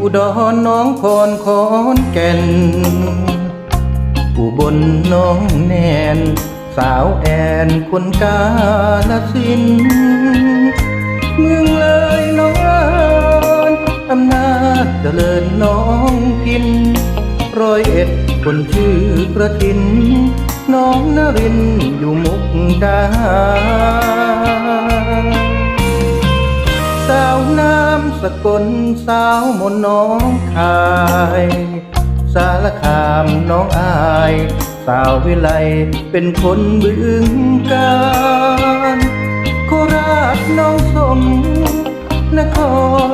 อุดรน้องพรขอนแก่น อุบลน้องแนน สาวแอนคนกาลสิน เมืองเลยน้องอานอำนาจเจริญน้องกิน ร้อยเอ็ดคนชื่อกระทิน น้องนรินอยู่มุกดาหาร สาวน้ำสกลสาวมนน้องคาย สารคามน้องอาย สาววิไลเป็นคนบึงการโคราชน้องสม นค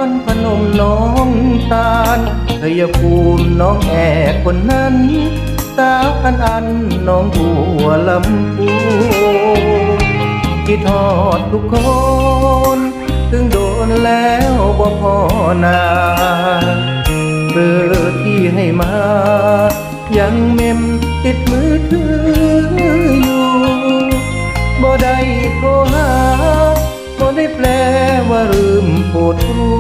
รพนมน้องตาลชัยภูมิน้องแอกคนนั้น สาวอันอันน้องบัวลำพูคิดทอดทุกคน นแล้วบ่พอนาเบอร์ที่ให้มา ยังเมมติดมือถืออยู่บ่ได้โทรหาบ่ได้แปลว่าลืมโปรดรู้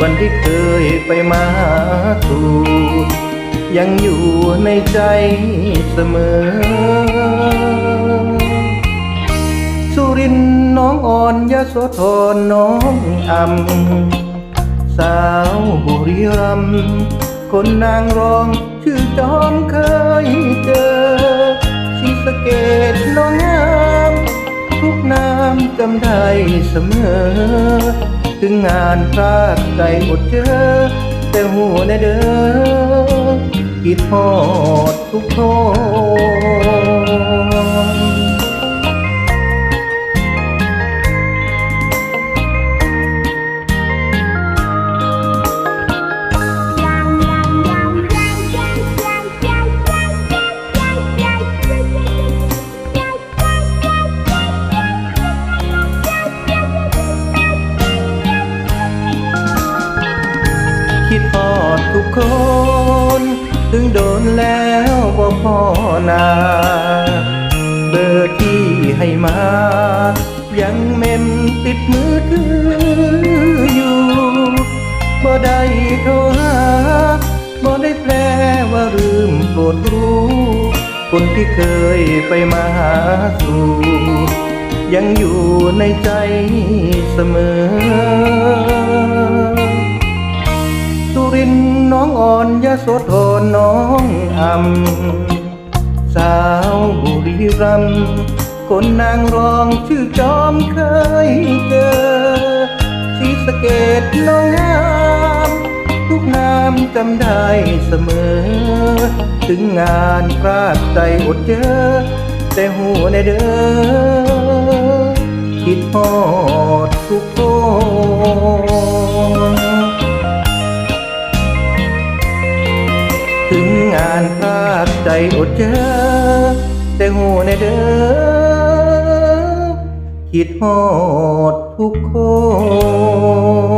วันที่เคยไปมาหาสู่ยังอยู่ในใจเสมอ รินน้องอ่อนยะโสธรน้องอำสาวบุรีรัมคนนางรองชื่อจอมเคยเจอสีสะเกตน้องงามทุกน้ำจำได้เสมอ ถึงงานพลาดใจอดเจอ แต่หัวในเด้อคิดทอดทุกคนคิ ทุกคน ถึงโดนแล้วบ่พอนาเบอร์ที่ให้มา ยังเมมติดมือถืออยู่บ่ได้โทรหาบ่ได้แปลว่าลืมโปรดรู้คนที่เคยไปมาหาสู่ยังอยู่ในใจเสมอ น้องอ่อนยโสธรน้องอำสาวบุรีรัมย์คนนางรองชื่อจอมเคยเจอสีสะเกตน้องงามทุกนามจำได้เสมอ ถึงงานพลาดใจอดเจอ แต่หัวในเด้อคิดทอดทุกคน อดเจอ แต่หูในเด้อคิดฮอดทุกคน